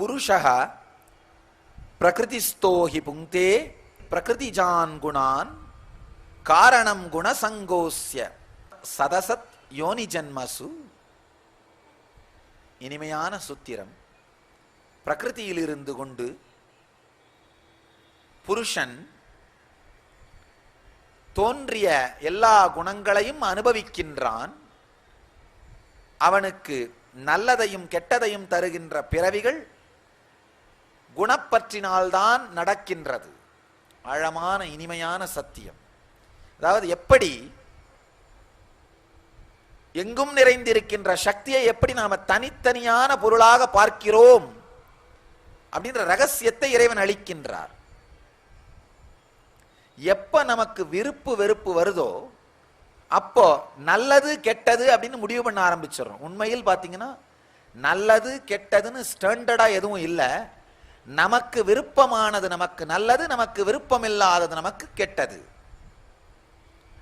புருஷः பிரகிருதிஸ்தோஹி புங்கே பிரகிருதிஜான் குணான் காரணம் குணசங்கோஸ்ய சதசத் யோனி ஜன்மசு இனிமையான சுத்திரம். பிரகிருதியில் இருந்து கொண்டு புருஷன் தோன்றிய எல்லா குணங்களையும் அனுபவிக்கின்றான். அவனுக்கு நல்லதையும் கெட்டதையும் தருகின்ற பிறவிகள் குணப்பற்றினால்தான் நடக்கின்றது. ஆழமான இனிமையான சத்தியம். அதாவது எப்படி எங்கும் நிறைந்திருக்கின்ற சக்தியை எப்படி நாம தனித்தனியான பொருளாக பார்க்கிறோம் அப்படின்ற ரகசியத்தை இறைவன் அளிக்கின்றார். எப்ப நமக்கு விருப்பு வெறுப்பு வருதோ அப்போ நல்லது கெட்டது அப்படின்னு முடிவு பண்ண ஆரம்பிச்சிடறோம். உண்மையில் பார்த்தீங்கன்னா நல்லது கெட்டதுன்னு ஸ்டாண்டர்டா எதுவும் இல்லை. நமக்கு விருப்பமானது நமக்கு நல்லது நமக்கு விருப்பமில்லாதது நமக்கு கெட்டது.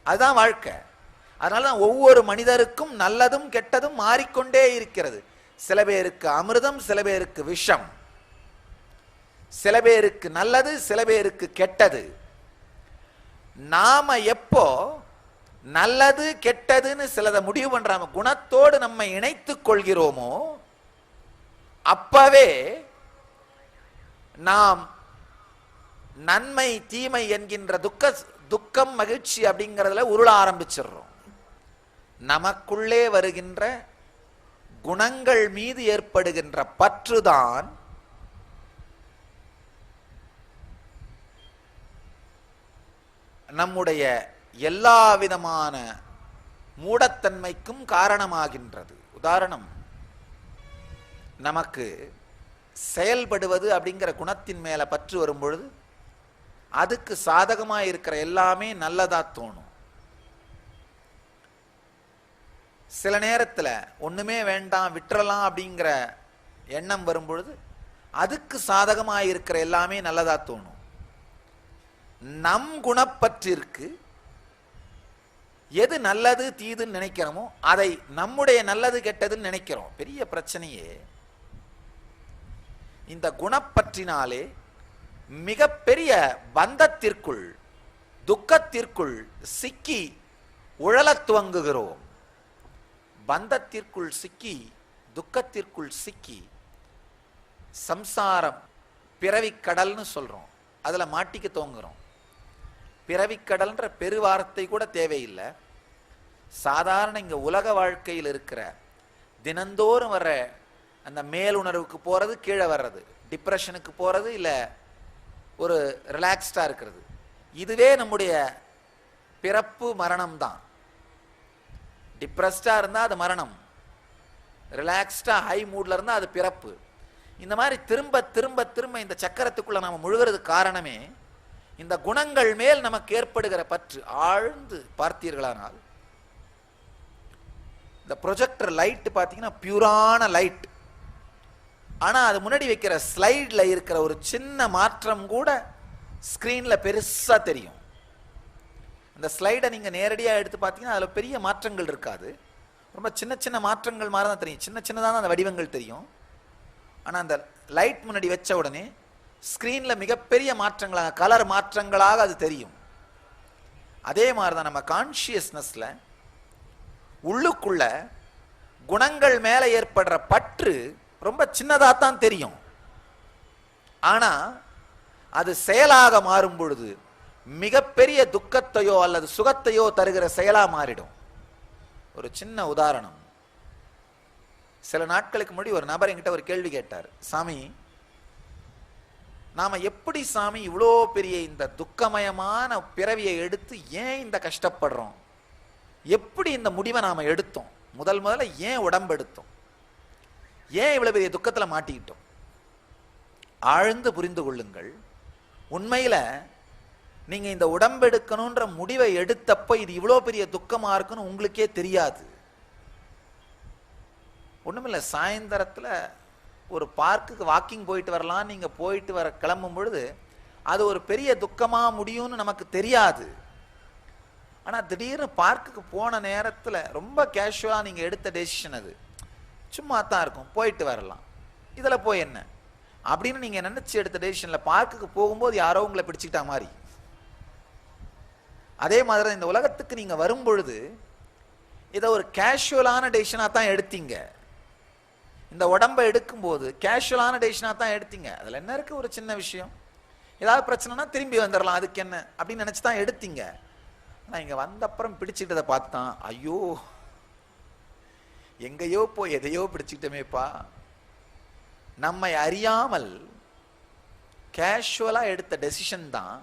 அதுதான் வாழ்க்கை. அதனால தான் ஒவ்வொரு மனிதருக்கும் நல்லதும் கெட்டதும் மாறிக்கொண்டே இருக்கிறது. சில பேருக்கு அமிர்தம் சில பேருக்கு விஷம். சில பேருக்கு நல்லது சில பேருக்கு கெட்டது. நாம எப்போ நல்லது கெட்டதுன்னு சிலதை முடிவு பண்றாம குணத்தோடு நம்ம இணைத்துக் கொள்கிறோமோ அப்பவே நாம் நன்மை தீமை என்கின்ற துக்க துக்கம் மகிழ்ச்சி அப்படிங்கிறதுல உருள ஆரம்பிச்சிடுறோம். நமக்குள்ளே வருகின்ற குணங்கள் மீது ஏற்படுகின்ற பற்றுதான் நம்முடைய எல்லா விதமான மூடத்தன்மைக்கும் காரணமாகின்றது. உதாரணம் நமக்கு செயல்படுவது அப்படிங்கிற குணத்தின் மேலே பற்று வரும் பொழுது அதுக்கு சாதகமாக இருக்கிற எல்லாமே நல்லதாக தோணும். சில நேரத்தில் ஒன்றுமே வேண்டாம் விட்டுறலாம் அப்படிங்கிற எண்ணம் வரும்பொழுது அதுக்கு சாதகமாக இருக்கிற எல்லாமே நல்லதாக தோணும். நம் குணப்பற்றிற்கு எது நல்லது தீதுன்னு நினைக்கிறோமோ அதை நம்முடைய நல்லது கெட்டதுன்னு நினைக்கிறோம். பெரிய பிரச்சனையே. இந்த குணப்பற்றினாலே மிகப்பெரிய பந்தத்திற்குள் துக்கத்திற்குள் சிக்கி உழலத் துவங்குகிறோம். பந்தத்திற்குள் சிக்கி துக்கத்திற்குள் சிக்கி சம்சாரம் பிறவிக்கடல்னு சொல்கிறோம் அதில் மாட்டிக்க துவங்குறோம். பிறவிக்கடல்ன்ற பெருவார்த்தை கூட தேவையில்லை. சாதாரண இங்கே உலக வாழ்க்கையில் இருக்கிற தினந்தோறும் வர அந்த மேலுணர்வுக்கு போகிறது கீழே வர்றது. டிப்ரெஷனுக்கு போகிறது இல்லை ஒரு ரிலாக்ஸ்டாக இருக்கிறது. இதுவே நம்முடைய பிறப்பு மரணம் தான் டிப்ரெஸ்டாக இருந்தால் அது மரணம். ரிலாக்ஸ்டாக ஹை மூடில் இருந்தால் அது பிறப்பு. இந்த மாதிரி திரும்ப திரும்ப திரும்ப இந்த சக்கரத்துக்குள்ள நாம் முழுகிறது காரணமே இந்த குணங்கள் மேல் நமக்கு ஏற்படுகிற பற்று. ஆழ்ந்து பார்த்தீர்களானால் இந்த ப்ரொஜெக்டர் லைட் பார்த்தீங்கன்னா பியூரான லைட் ஆனா அது முன்னாடி வைக்கிற ஸ்லைட்ல இருக்கிற ஒரு சின்ன மாற்றம் கூட ஸ்கிரீன்ல பெருசா தெரியும். அந்த ஸ்லைடை நீங்க நேரடியா எடுத்து பார்த்தீங்கன்னா அதுல பெரிய மாற்றங்கள் இருக்காது. ரொம்ப சின்ன சின்ன மாற்றங்கள் மாதிரி தான் தெரியும். சின்ன சின்னதாக தான் அந்த வடிவங்கள் தெரியும். ஆனா அந்த லைட் முன்னாடி வச்ச உடனே ஸ்கிரீன்ல மிகப்பெரிய மாற்றங்களாக கலர் மாற்றங்களாக அது தெரியும். அதே மாதிரி தான் நம்ம கான்சியஸ்னஸ்ல உள்ளுக்குள்ள குணங்கள் மேலே ஏற்படுற பற்று ரொம்ப சின்னதாக தான் தெரியும். ஆனால் அது செயலாக மாறும் பொழுது மிகப்பெரிய துக்கத்தையோ அல்லது சுகத்தையோ தருகிற செயலாக மாறிடும். ஒரு சின்ன உதாரணம். சில நாட்களுக்கு முன்னாடி ஒரு நபர் என்கிட்ட ஒரு கேள்வி கேட்டார். சாமி நாம எப்படி சாமி இவ்வளோ பெரிய இந்த துக்கமயமான பிறவியை எடுத்து ஏன் இந்த கஷ்டப்படுறோம்? எப்படி இந்த முடிவை நாம எடுத்தோம்? முதல் முதல்ல ஏன் உடம்பு எடுத்தோம்? ஏன் இவ்வளவு பெரிய துக்கத்தில் மாட்டிக்கிட்டோம்? ஆழ்ந்து புரிந்து கொள்ளுங்கள். உண்மையில் நீங்கள் இந்த உடம்பெடுக்கணுன்ற முடிவை எடுத்தப்ப இது இவ்வளோ பெரிய துக்கமாக இருக்குன்னு உங்களுக்கே தெரியாது. ஒன்றுமில்லை சாயந்தரத்தில் ஒரு பார்க்குக்கு வாக்கிங் போயிட்டு வரலாம் நீங்கள் போயிட்டு வர கிளம்பும் பொழுது அது ஒரு பெரிய துக்கமாக முடியும்னு நமக்கு தெரியாது. ஆனால் திடீர்னு பார்க்குக்கு போன நேரத்தில் ரொம்ப கேஷுவலாக நீங்கள் எடுத்த டெசிஷன் அது. சும்மா தான் இருக்கும். போயிட்டு வரலாம். இதில் போய் என்ன? அப்படின்னு நீங்கள் நினச்சி எடுத்த டெசிஷனில் பார்க்குக்கு போகும்போது யாரோ உங்களை பிடிச்சிக்கிட்டா மாதிரி. அதே மாதிரி இந்த உலகத்துக்கு நீங்கள் வரும் பொழுது இதை ஒரு கேஷுவலான டெசிஷனாக தான் எடுத்தீங்க. இந்த உடம்பை எடுக்கும்போது கேஷுவலான டெசிஷனாக தான் எடுத்தீங்க. அதில் என்ன இருக்குது ஒரு சின்ன விஷயம். ஏதாவது பிரச்சனைனா திரும்பி வந்துடலாம் அதுக்கு என்ன? அப்படின்னு நினச்சி தான் எடுத்தீங்க. ஆனால் இங்கே வந்த அப்புறம் பிடிச்சிட்டதை பார்த்தான் ஐயோ எங்கேயோ போய் எதையோ பிடிச்சிக்கிட்டோமேப்பா. நம்மை அறியாமல் கேஷுவலாக எடுத்த டெசிஷன் தான்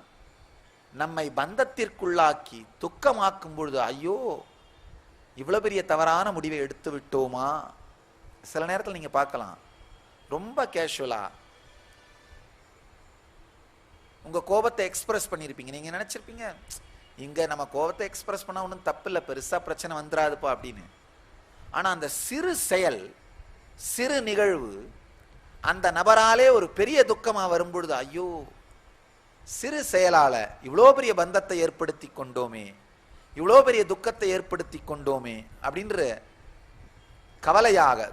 நம்மை பந்தத்திற்குள்ளாக்கி துக்கமாக்கும் பொழுது ஐயோ இவ்வளோ பெரிய தவறான முடிவை எடுத்து விட்டோமா? சில நேரத்தில் நீங்கள் பார்க்கலாம். ரொம்ப கேஷுவலாக உங்கள் கோபத்தை எக்ஸ்பிரஸ் பண்ணியிருப்பீங்க நீங்கள் நினச்சிருப்பீங்க இங்கே நம்ம கோபத்தை எக்ஸ்பிரஸ் பண்ணால் ஒன்றும் தப்பு இல்லை பெருசாக பிரச்சனை வந்துடாதுப்பா அப்படின்னு. ஆனா அந்த சிறு செயல் சிறு நிகழ்வு அந்த நபராலே ஒரு பெரிய துக்கமா வரும்பொழுது ஐயோ சிறு செயலால இவ்வளோ பெரிய பந்தத்தை ஏற்படுத்தி கொண்டோமே இவ்வளோ பெரிய துக்கத்தை ஏற்படுத்தி கொண்டோமே அப்படின்ற கவலையாக